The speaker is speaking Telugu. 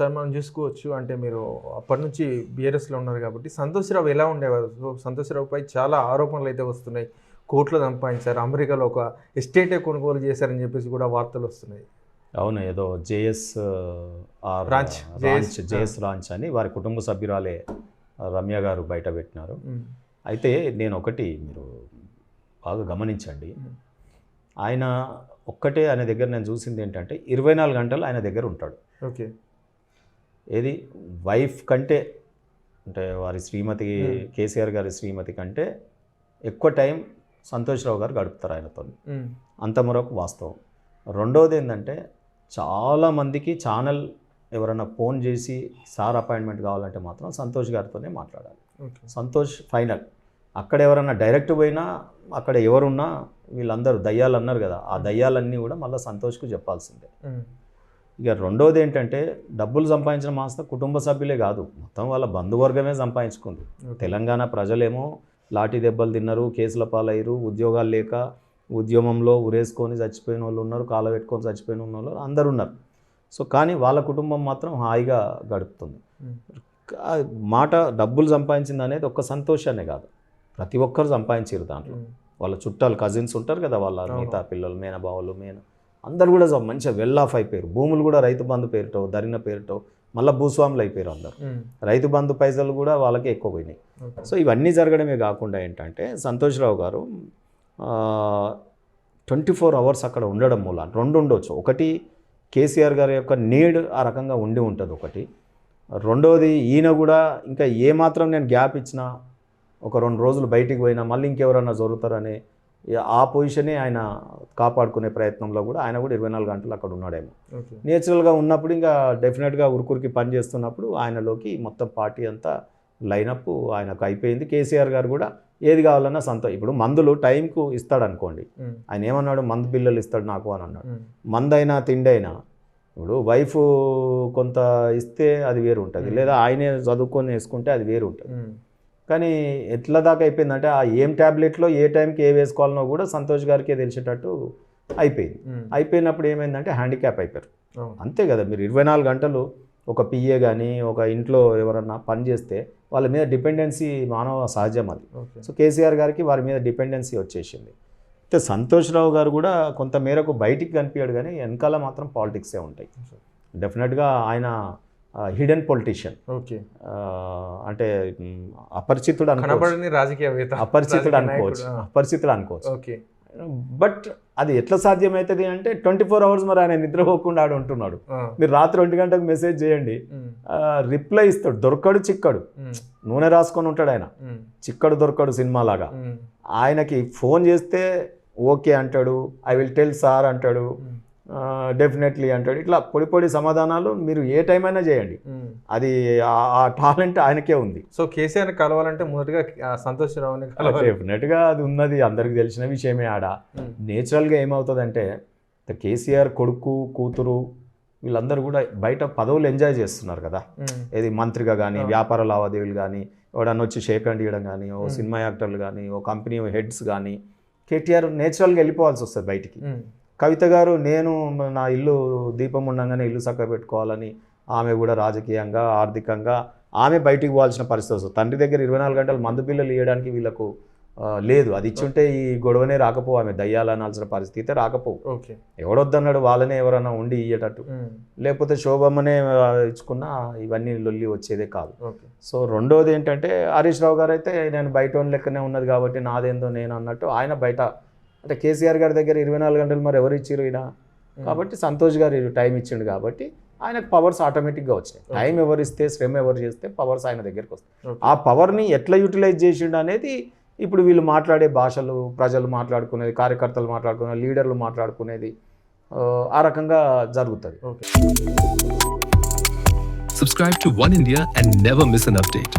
సార్ మనం చూసుకోవచ్చు. అంటే మీరు అప్పటి నుంచి బీఆర్ఎస్లో ఉన్నారు కాబట్టి సంతోష్రావు ఎలా ఉండేవారు? సో సంతోష్రావుపై చాలా ఆరోపణలు అయితే వస్తున్నాయి. కోట్లు సంపాదించారు అమెరికాలో ఒక ఎస్టేటే కొనుగోలు చేశారని చెప్పేసి కూడా వార్తలు వస్తున్నాయి. అవును ఏదో JS ranch, ranch JS, JS ranch అని వారి కుటుంబ సభ్యురాలే రమ్య గారు బయట పెట్టినారు. అయితే నేను ఒకటి మీరు బాగా గమనించండి. ఆయన ఒక్కటే ఆయన దగ్గర నేను చూసింది ఏంటంటే ఇరవై నాలుగు గంటలు ఆయన దగ్గర ఉంటాడు. ఓకే. ఏది? వైఫ్ కంటే అంటే వారి శ్రీమతి. కేసీఆర్ గారి శ్రీమతి కంటే ఎక్కువ టైం సంతోష్రావు గారు గడుపుతారు ఆయనతో. అంత మరొక వాస్తవం. రెండవది ఏంటంటే చాలామందికి ఛానల్ ఎవరైనా ఫోన్ చేసి సార్ అపాయింట్మెంట్ కావాలంటే మాత్రం సంతోష్ గారితోనే మాట్లాడాలి. సంతోష్ ఫైనల్. అక్కడ ఎవరైనా డైరెక్ట్ పోయినా అక్కడ ఎవరున్నా వీళ్ళందరూ దయ్యాలు అన్నారు కదా ఆ దయ్యాలన్నీ కూడా మళ్ళీ సంతోష్కు చెప్పాల్సిందే. ఇక రెండోది ఏంటంటే డబ్బులు సంపాదించిన మాస్త కుటుంబ సభ్యులే కాదు మొత్తం వాళ్ళ బంధువర్గమే సంపాదించుకుంది. తెలంగాణ ప్రజలేమో లాఠీ దెబ్బలు తిన్నారు కేసుల పాలయ్యారు ఉద్యోగాలు లేక ఉద్యమంలో ఉరేసుకొని చచ్చిపోయిన వాళ్ళు ఉన్నారు కాళ్ళ పెట్టుకొని చచ్చిపోయిన వాళ్ళు అందరు ఉన్నారు. సో కానీ వాళ్ళ కుటుంబం మాత్రం హాయిగా గడుపుతుంది. మాట డబ్బులు సంపాదించింది అనేది ఒక్క సంతోషాన్ని కాదు ప్రతి ఒక్కరు సంపాదించారు దాంట్లో. వాళ్ళ చుట్టాలు కజిన్స్ ఉంటారు కదా వాళ్ళ. మిగతా పిల్లలు మేనబావులు మేన అందరు కూడా మంచిగా వెల్ ఆఫ్ అయిపోయారు. భూములు కూడా రైతు బంధు పేరుటో ధరిన పేరుటో మళ్ళీ భూస్వాములు అయిపోయారు అందరు. రైతు బంధు పైసలు కూడా వాళ్ళకి ఎక్కువ పోయినాయి. సో ఇవన్నీ జరగడమే కాకుండా ఏంటంటే సంతోష్రావు గారు ట్వంటీ ఫోర్ అవర్స్ అక్కడ ఉండడం మూల రెండు ఉండొచ్చు. ఒకటి కేసీఆర్ గారి యొక్క నీడ్ ఆ రకంగా ఉండి ఉంటుంది ఒకటి. రెండవది ఈయన కూడా ఇంకా ఏమాత్రం నేను గ్యాప్ ఇచ్చినా ఒక రెండు రోజులు బయటికి పోయినా మళ్ళీ ఇంకెవరన్నా జరుగుతారనే ఆ పొజిషనే ఆయన కాపాడుకునే ప్రయత్నంలో కూడా ఆయన కూడా ఇరవై నాలుగు గంటలు అక్కడ ఉన్నాడేమో. నేచురల్గా ఉన్నప్పుడు ఇంకా డెఫినెట్గా ఉరుకురికి పని చేస్తున్నప్పుడు ఆయనలోకి మొత్తం పార్టీ అంతా లైనప్ ఆయనకు అయిపోయింది. కేసీఆర్ గారు కూడా ఏది కావాలన్నా సంతో ఇప్పుడు మందులు టైంకు ఇస్తాడు అనుకోండి ఆయన ఏమన్నాడు? మందు బిల్లలు ఇస్తాడు నాకు అని అన్నాడు. మందైనా తిండైనా ఇప్పుడు వైఫ్ కొంత ఇస్తే అది వేరు ఉంటుంది. లేదా ఆయనే చదువుకొని వేసుకుంటే అది వేరు ఉంటుంది కానీ ఎట్లా దాకా అయిపోయిందంటే ఆ ఏం ట్యాబ్లెట్లో ఏ టైంకి ఏ వేసుకోవాలనో కూడా సంతోష్ గారికి తెలిసేటట్టు అయిపోయింది. అయిపోయినప్పుడు ఏమైందంటే హ్యాండిక్యాప్ అయిపోయారు. అంతే కదా మీరు ఇరవై నాలుగు గంటలు ఒక పిఏ కానీ ఒక ఇంట్లో ఎవరన్నా పని చేస్తే వాళ్ళ మీద డిపెండెన్సీ మానవ సహజం అది. సో కేసీఆర్ గారికి వారి మీద డిపెండెన్సీ వచ్చేసింది. అయితే సంతోష్రావు గారు కూడా కొంత మేరకు బయటికి కనిపించాడు కానీ వెనకాల మాత్రం పాలిటిక్సే ఉంటాయి. డెఫినెట్గా ఆయన హిడెన్ పొలిటీషియన్. ఓకే. అంటే అపరిచితుడు అనుకోవచ్చు. కనబడని రాజకీయవేత్త అపరిచితుడు అనుకోవచ్చు. అపరిచితుడు అనుకోవచ్చు. ఓకే. బట్ అది ఎట్లా సాధ్యమవుతుంది అంటే ట్వంటీ ఫోర్ అవర్స్ మరి ఆయన నిద్రపోకుండా ఆడు ఉంటున్నాడు. మీరు రాత్రి ఒంటి గంటకు మెసేజ్ చేయండి. రిప్లై ఇస్తాడు. దొరకడు చిక్కడు. నూనె రాసుకొని ఉంటాడు ఆయన. చిక్కడు దొరకడు సినిమా లాగా ఆయనకి ఫోన్ చేస్తే ఓకే అంటాడు. ఐ విల్ టెల్ సార్ అంటాడు. డెఫినెట్లీ అంటాడు. ఇట్లా పొడి పొడి సమాధానాలు మీరు ఏ టైం అయినా చేయండి. అది ఆ- టాలెంట్ ఆయనకే ఉంది. సో కేసీఆర్ కలవాలంటే మొదటగా సంతోష్ రావుని కలవాలి. డెఫినెట్గా అది ఉన్నది. అందరికి తెలిసిన విషయమే ఆడ. నేచురల్గా ఏమవుతుందంటే కేసీఆర్ కొడుకు కూతురు వీళ్ళందరూ కూడా బయట పదవులు ఎంజాయ్ చేస్తున్నారు కదా. ఏది మంత్రిగా కానీ. వ్యాపార లావాదేవీలు కానీ ఎవడన్నా వచ్చి షేక్ హ్యాండ్ ఇవ్వడం కానీ ఓ. సినిమా యాక్టర్లు కానీ ఓ కంపెనీ హెడ్స్ కానీ కేటీఆర్ నేచురల్గా వెళ్ళిపోవాల్సి వస్తుంది బయటికి. కవిత గారు నేను నా ఇల్లు దీపం ఉండగానే ఇల్లు చక్క పెట్టుకోవాలని ఆమె కూడా రాజకీయంగా ఆర్థికంగా ఆమె బయటికి పోవాల్సిన పరిస్థితి వస్తుంది. తండ్రి దగ్గర ఇరవై నాలుగు గంటలు మందు పిల్లలు ఇవ్వడానికి వీళ్ళకు లేదు. అది ఇచ్చుంటే ఈ గొడవనే రాకపోవు ఆమె. దయ్యాలు అనాల్సిన పరిస్థితి రాకపోవు. ఓకే. ఎవడొద్దన్నాడు వాళ్ళనే ఎవరన్నా ఉండి ఇయ్యేటట్టు. లేకపోతే శోభమ్మనే ఇచ్చుకున్నా ఇవన్నీ లొల్లి వచ్చేదే కాదు. ఓకే. సో రెండోది ఏంటంటే హరీష్ రావు గారు అయితే నేను బయట లెక్కనే ఉన్నది కాబట్టి నాదేందో నేను అన్నట్టు ఆయన బయట అంటే కేసీఆర్ గారి దగ్గర ఇరవై నాలుగు గంటలు మరి ఎవరు ఇచ్చారు ఈయన కాబట్టి సంతోష్ గారు టైం ఇచ్చిండు కాబట్టి ఆయనకు పవర్స్ ఆటోమేటిక్గా వచ్చినాయి. టైం ఎవరు ఇస్తే శ్రమ ఎవరు చేస్తే పవర్స్ ఆయన దగ్గరికి వస్తాయి. ఆ పవర్ని ఎట్లా యూటిలైజ్ చేసిండు అనేది ఇప్పుడు వీళ్ళు మాట్లాడే భాషలు ప్రజలు మాట్లాడుకునేది కార్యకర్తలు మాట్లాడుకునేది లీడర్లు మాట్లాడుకునేది ఆ, ఆ రకంగా జరుగుతుంది. Okay. Subscribe to One India and never miss an update.